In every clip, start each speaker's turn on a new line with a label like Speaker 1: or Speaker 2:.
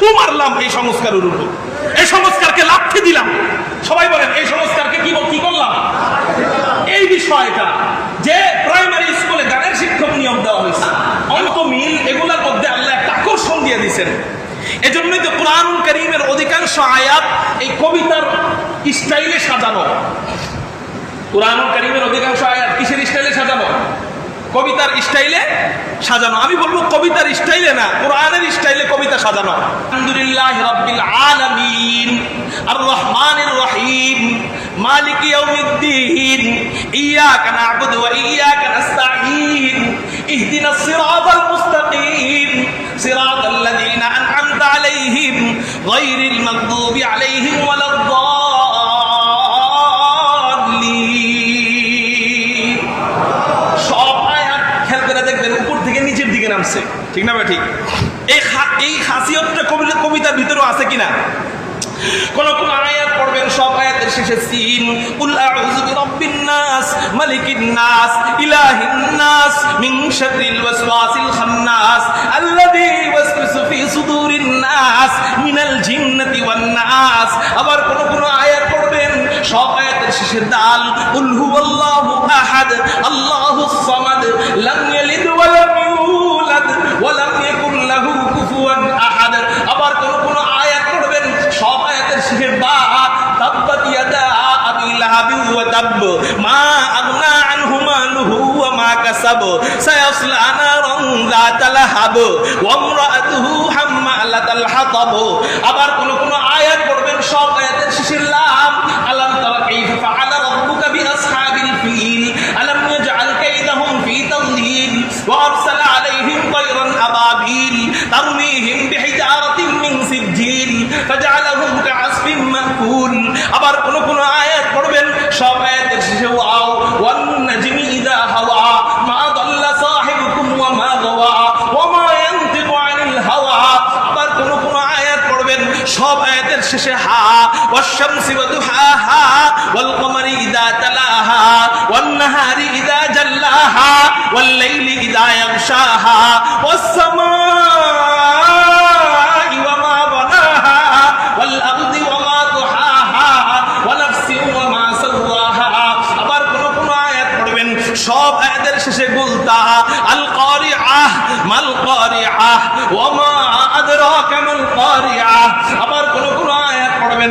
Speaker 1: থু মারলাম এই সংস্কারের উপর। এই সংস্কারকে লাথি দিলাম। সবাই বলেন, এই সংস্কারকে কি কি করলাম? এই বিষয়টা, যে প্রাইমারি স্কুলে গানের শিক্ষক নিয়োগ দেওয়া হয়েছে অন্ত মিল এগুলোর মধ্যে আল্লাহ একটা আকর্ষণ দিয়ে দিয়েছেন। এজন্যই তো কোরআন করিমের অধিকাংশ আয়াত এই কবিতার স্টাইলে সাজানো। কোরআন করিমের অধিকাংশ আয়াত কিসের স্টাইলে সাজানো? কবিতার স্টাইলে সাজানো। আমি বলব কবিতার স্টাইলে না, কোরআনের স্টাইলে কবিতা সাজানো। আলহামদুলিল্লাহ রাব্বিল আলামিন আর রহমানির রহিম, মালিক ইয়াউমিদ্দিন, ইয়াকা না'বুদু ওয়া ইয়াকা নাস্তাঈন, ইহদিনাস সিরাতাল মুস্তাকিম, সিরাতাল লাযীনা আন'আমতা আলাইহিম, গায়রিল মাগদুবি আলাইহিম ওয়ালাদ-দাল্লিন। উপর থেকে নিচের দিকে নামছে। ঠিক না ঠিক। এই এই খাসিয়তটা কবিতা কবিতার ভিতরেও আছে কিনা? কোন কোন আয়াত পড়বেন, সব আয়াতের শেষে সিন। আউযু বিরাব্বিন নাস, মালিকিন নাস, ইলাহিন নাস, মিন শাররিল ওয়াসওয়াসিল খান্নাস, আল্লাযী সুদুরিন নাস, মিনাল জিন্নাতি ওয়ান নাস। আবার কোন কোন আয়াত সব আয়াতের শেষে দাল কুল হুয়াল্লাহু আহাদ আল্লাহুস সামাদ, লাম ইয়ালিদ ওয়া লাম ইউলাদ, ওয়া লাম ইয়াকুল লাহু কুফুয়ান আহাদ। আবার কোন কোন আয়াত পড়বেন, সব আয়াতের শেষে বা, তাব্বাত ইয়াদা আবি লাহাবি ওয়া তাব মা আগনা আনহু মালুহু ওয়া মা কাসাব, সায়াসলা নারান যাতা লাহাব ওয়া ইমরাআতুহু হাম্মালাতাল হাতাব। আবার কোন কোন আয়াত পড়বেন, সব আয়াতের আয়াতের শেষে হা ওয়াশ-শামসি ওয়া দুহাহা ওয়াল কমারি ইযা তালাহা ওয়ান নাহারি ইযা জাল্লাহা ওয়াল লাইলি ইযা ইয়াগশাহা ওয়াস সামাই ওয়া মা বানাহা ওয়াল আরদি ওয়া মা তুহাহা ওয়া নাফসিন ওয়া মা সাওয়াহা আবার কোন কোন আয়াত পড়বেন সব আয়াতের শেষে গুলতা আল কারিআহ মাল কারিআহ ওয়া মা আদরাকা মাল কারিআহ আবার কোন কোন আয়াত পড়বেন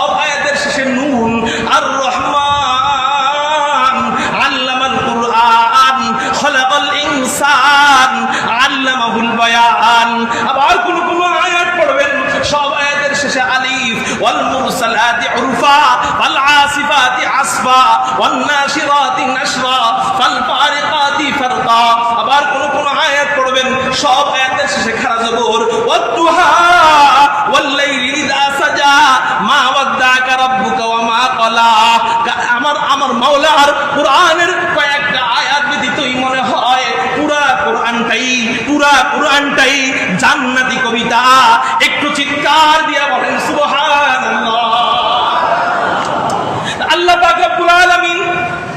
Speaker 1: ওয়াল মুরসালাতি উরফা ওয়াল আসিফাতি আসফা ওয়ান নাশিরাতি ফাল আবার কোন কোন আয়াত পড়বেন, সব আয়াতের শেষে খারা জবর। ওয়াদুহা ওয়াল লাইলি ইযা সাজা, মা ওয়াদ্দাকা রাব্বুকা ওয়া আমার আমার মাওলার কোরআনের কয়েকটা আয়াত ব্যতীতই মনে হয়, পুরা কোরআনটাই পুরা কোরআনটাই জান্নাতি কবিতা। একটু চিৎকার দিয়ে বলেন সুবহানাল্লাহ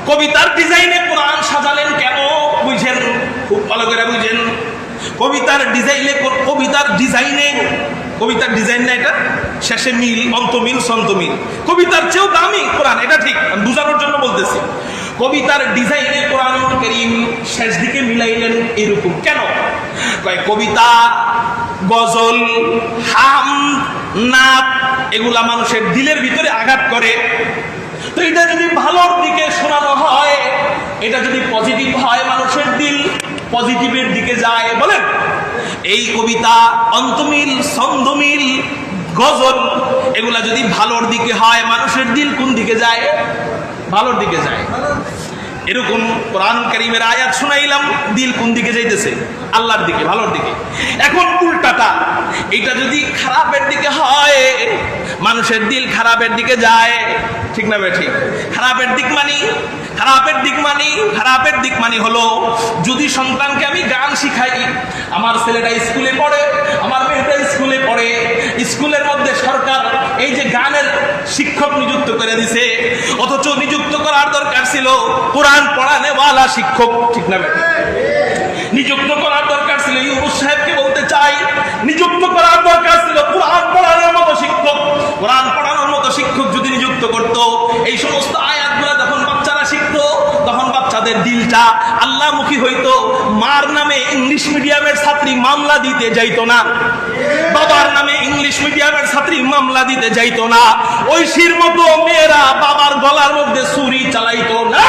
Speaker 1: কবিতার ডিজাইনে কোরআন সাজালেন কেন বুঝেন? খুব ভালো করে বুঝেন। কবিতার ডিজাইনে কবিতার ডিজাইনে কবিতার ডিজাইন না এটা? শেষে মিল, অন্তমিল, সন্তমিল। কবিতার চেয়েও দামি কোরআন, এটা ঠিক বোঝানোর জন্য বলতেছি। কবিতার ডিজাইনে কোরআন করিম শেষ দিকে মিলাইলেন এরকম। কেন? কবিতা, গজল, হাম নাত এগুলা মানুষের দিলের ভিতরে আঘাত করে। তো এটা যদি ভালোর দিকে শোনানো হয়, এটা যদি পজিটিভ হয় মানুষের দিল পজিটিভের দিকে যায়, বলেন। এই কবিতা অন্তমিল ছন্দমিল গজল, এগুলা যদি ভালোর দিকে হয়, মানুষের দিল কোন দিকে যায়? ভালোর দিকে যায়। এরকম কোরআন করিমের আয়াত শুনাইলাম, দিল কোন দিকে যাইতেছে? আল্লাহর দিকে, ভালোর দিকে। এখন উল্টাটা এটা যদি খারাপের দিকে হয়, মানুষের দিল খারাপের দিকে যায়, ঠিক না ঠিক? খারাপের দিক মানি, খারাপের দিক মানি, খারাপের দিক মানি হলো, যদি সন্তানকে আমি গান শিখাই, আমার ছেলেটা স্কুলে পড়ে, আমার মেয়েটা স্কুলে পড়ে, স্কুলের মধ্যে সরকার এই যে গানের শিক্ষক নিযুক্ত করে দিছে, অথচ নিযুক্ত করার দরকার ছিল, কোরআন পড়ানেওয়ালা শিক্ষক, ঠিক না বেটা নিযুক্ত করার দরকার ছিল ইউনুস সাহেবকে বলতে চাই। নিযুক্ত করার দরকার ছিল কোরআন পড়ানোর মতো শিক্ষক। কোরআন পড়ানোর মতো শিক্ষক যদি নিযুক্ত করত, এই সমস্ত আয়াতগুলো যখন বাচ্চারা শিখতো, তখন বাচ্চাদের দিলটা আল্লাহমুখী হইতো। মার নামে ইংলিশ মিডিয়ামের ছাত্রী মামলা দিতে যাইতো না। বাবার নামে ইংলিশ মিডিয়ামের ছাত্রী মামলা দিতে যাইতো না। ঐশীর মতো মেয়েরা বাবার গলার মধ্যে ছুরি চালাইতো না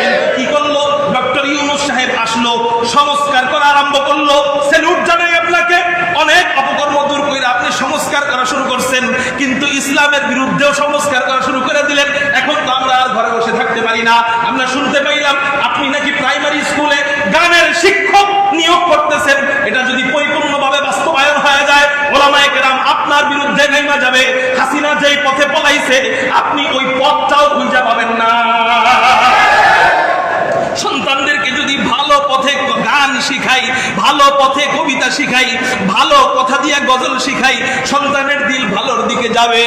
Speaker 1: কিন্তু কি করল ডক্টর ইউনুস সাহেব আসলো, সংস্কার করা আরম্ভ করল। স্যালুট জানাই আপনাকে, অনেক অপকর্ম দূর করে আপনি সংস্কার করা শুরু করছেন, কিন্তু ইসলামের বিরুদ্ধেও সংস্কার করা শুরু করে দিলেন। এখন তো আমরা আর ঘরে বসে থাকতে পারি না। আমরা শুনতে পাইলাম, আপনি নাকি প্রাইমারি স্কুলে গানের শিক্ষক নিয়োগ করতেছেন। এটা যদি পরিপূর্ণভাবে বাস্তবায়ন হয়ে যায়, ওলামায়ে কেরাম আপনার বিরুদ্ধে নেমা যাবে। হাসিনা যেই পথে পলাইছে, আপনি ওই পথটাও খুঁজে পাবেন না সন্তানদেরকে যদি ভালো পথে গান শিখাই ভালো পথে কবিতা শিখাই, ভালো কথা দিয়া গজল শিখাই, সন্তানের দিল ভালোর দিকে যাবে।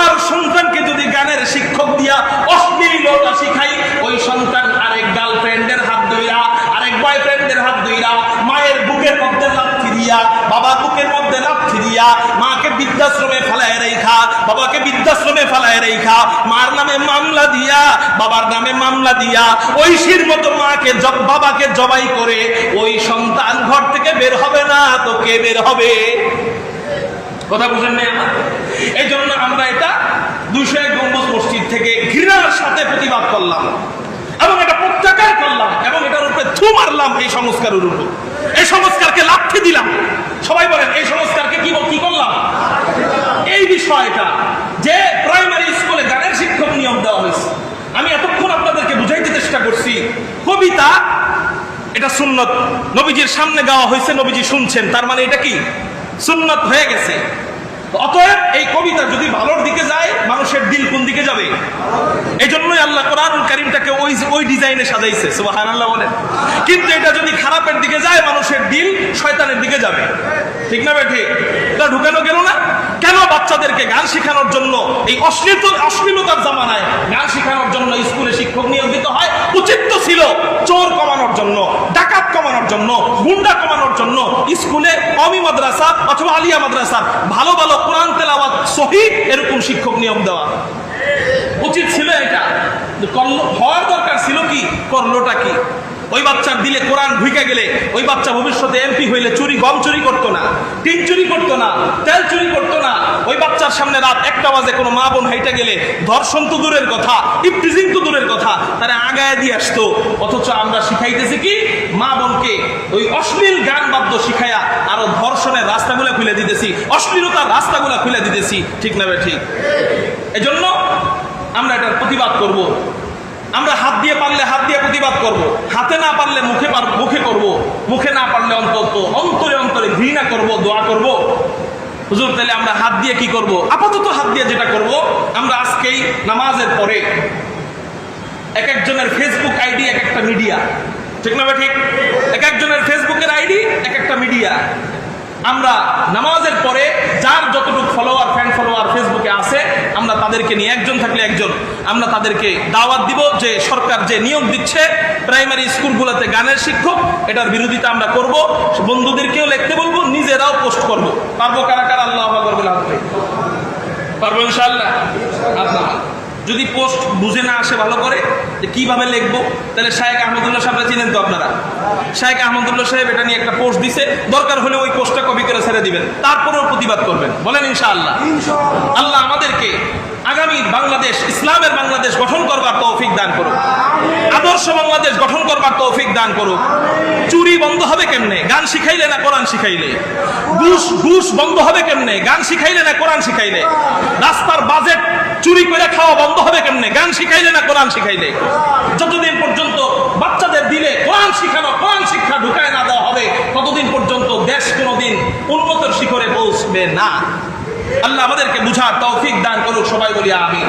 Speaker 1: আর সন্তানকে যদি গানের শিক্ষক দিয়া অশ্লীলতা শিখাই, ওই সন্তান আরেক গার্লফ্রেন্ডের হাত ধইরা আরেক বয়ফ্রেন্ডের হাত ধইরা মায়ের বুকের মধ্যে লাথি দিয়া বাবার বুকের মধ্যে লাথি দিয়া মাকে বৃদ্ধাশ্রমে ফেলায় রেখা, বাবাকে বৃদ্ধাশ্রমে ফেলায় রেখা, মার নামে মামলা দিয়া, বাবার নামে মামলা দিয়া, ঐশীর মতো মাকে বাবাকে জবাই করে, ওই সন্তান ঘর থেকে বের হবে না, তো কে বের হবে? কথা বুঝেন না এই জন্য আমরা এটা দুশো এক গম্বুজ মসজিদ থেকে ঘৃণার সাথে প্রতিবাদ করলাম এবং এটা প্রত্যাখ্যান করলাম এবং এটার উপরে থু মারলাম এই সংস্কারের উপর। এই সংস্কারকে লাথি দিলাম। সবাই বলেন, এই সংস্কারকে কি কি করলাম? এই বিষয়টা, যে প্রাইমারি স্কুলে গানের শিক্ষক নিয়ম দেওয়া হয়েছে। আমি এতক্ষণ আপনাদেরকে বুঝাইতে চেষ্টা করছি, কবিতা, এটা সুন্নত। নবীজির সামনে গাওয়া হয়েছে, নবীজি শুনছেন, তার মানে এটা কি? সুন্নত হয়ে গেছে। অতএব এই কবিতা যদি ভালোর দিকে যায়, মানুষের দিল কোন দিকে যাবে? আল্লাহ কোরআনুল কারিমটাকে ওই ওই ডিজাইনে সাজাইছে সুবাহান বলেন। কিন্তু এটা যদি খারাপের দিকে যায়, মানুষের দিল শয়তানের দিকে যাবে। ঠিক না ঠিক তা ঢুকানো গেল না? কেন বাচ্চাদেরকে গান শেখানোর জন্য এই অশ্লীল অশ্লীলতার জামানায় গান শেখানোর জন্য স্কুলে শিক্ষক নিয়োগ হয়? উচিত তো ছিল চোর কমানোর জন্য, ডাকাত কমানোর জন্য, গুন্ডা কমানোর জন্য স্কুলে অমি মাদ্রাসা অথবা আলিয়া মাদ্রাসা। ভালো ভালো কোরআন তেলাওয়াত সহি এরকম শিক্ষক নিয়োগ দেওয়া। উচিত ছিল এটা। হওয়ার দরকার ছিল কি? করলোটা কি? ওই বাচ্চার দিলে কোরআন ঢুকে গেলে ওই বাচ্চা ভবিষ্যতে এমপি হইলে চুরি, গম চুরি করতো না, টিন চুরি করতো না, তেল চুরি করতো না। ওই বাচ্চার সামনে রাত একটা বাজে কোনো মা বোন হাইটা গেলে ধর্ষণ তো দূরের কথা, ইপটিজিং তো দূরের কথা, তারা আগায় দিয়ে আসতো। অথচ আমরা শিখাইতেছি কি? মা বোনকে ওই অশ্লীল গান বাদ্য শিখায়া আরও ধর্ষণের রাস্তাগুলো খুলে দিতেছি, অশ্লীলতার রাস্তাগুলো খুলে দিতেছি। ঠিক না ঠিক? এজন্য আমরা এটার প্রতিবাদ করব। আমরা হাত দিয়ে পারলে হাত দিয়ে প্রতিবাদ করব। হাতে না পারলে মুখে মুখে করব। মুখে না পারলে অন্তত অন্তরে অন্তরে ঘৃণা করব, দোয়া করব। হুজুর, তাহলে আমরা হাত দিয়ে কি করব। আপাতত হাত দিয়ে যেটা করব, আমরা আজকেই নামাজের পরে এক একজনের ফেসবুক আইডি এক একটা মিডিয়া ঠিক না ঠিক এক একজনের ফেসবুকের আইডি এক একটা মিডিয়া আমরা নামাজের পরে যার যতটুকু ফলোয়ার ফ্যান ফলোয়ার ফেসবুকে আছে, আমরা তাদেরকে নিয়ে একজন থাকলে একজন, আমরা তাদেরকে দাওয়াত দিব যে সরকার যে নিয়োগ দিচ্ছে প্রাইমারি স্কুলগুলোতে গানের শিক্ষক, এটার বিরোধিতা আমরা করব, বন্ধুদেরকেও লিখতে বলব, নিজেরাও পোস্ট করব। পারব কারা কারা? আল্লাহ। পারব ইনশাল্লাহ আপনার যদি পোস্ট বুঝে না আসে ভালো করে, যে কীভাবে লিখব? তাহলে শায়েক আহমদুল্লাহ সাহেবরা চিনেন তো আপনারা? শায়েক আহমদুল্লাহ সাহেব এটা নিয়ে একটা পোস্ট দিছে। দরকার হলে ওই পোস্টটা কপি ছেড়ে দিবেন তারপরেও প্রতিবাদ করবেন। বলেন ইনশাআল্লাহ। আল্লাহ আমাদেরকে আগামী বাংলাদেশ ইসলামের বাংলাদেশ গঠন করবার তৌফিক দান করুক। আদর্শ বাংলাদেশ গঠন করবার তৌফিক দান করুক। চুরি বন্ধ হবে কেমনে? গান শিখাইলে না কোরআন শিখাইলে? ঘুষ ঘুষ বন্ধ হবে কেমনে? গান শিখাইলে না কোরআন শিখাইলে? রাস্তার বাজেট চুরি করে খাওয়া বন্ধ হবে কেমনে? গান শিখাইলে না কোরআন শিখাইলে? যতদিন পর্যন্ত বাচ্চাদের দিলে কোরআন শিখানো কোরআন শিক্ষা ঢুকায় না দেওয়া হবে ততদিন পর্যন্ত দেশ কোনোদিন উন্নত শিখরে পৌঁছবে না। আল্লাহ আমাদেরকে বুঝার তৌফিক দান করুক, সবাই বলি আমি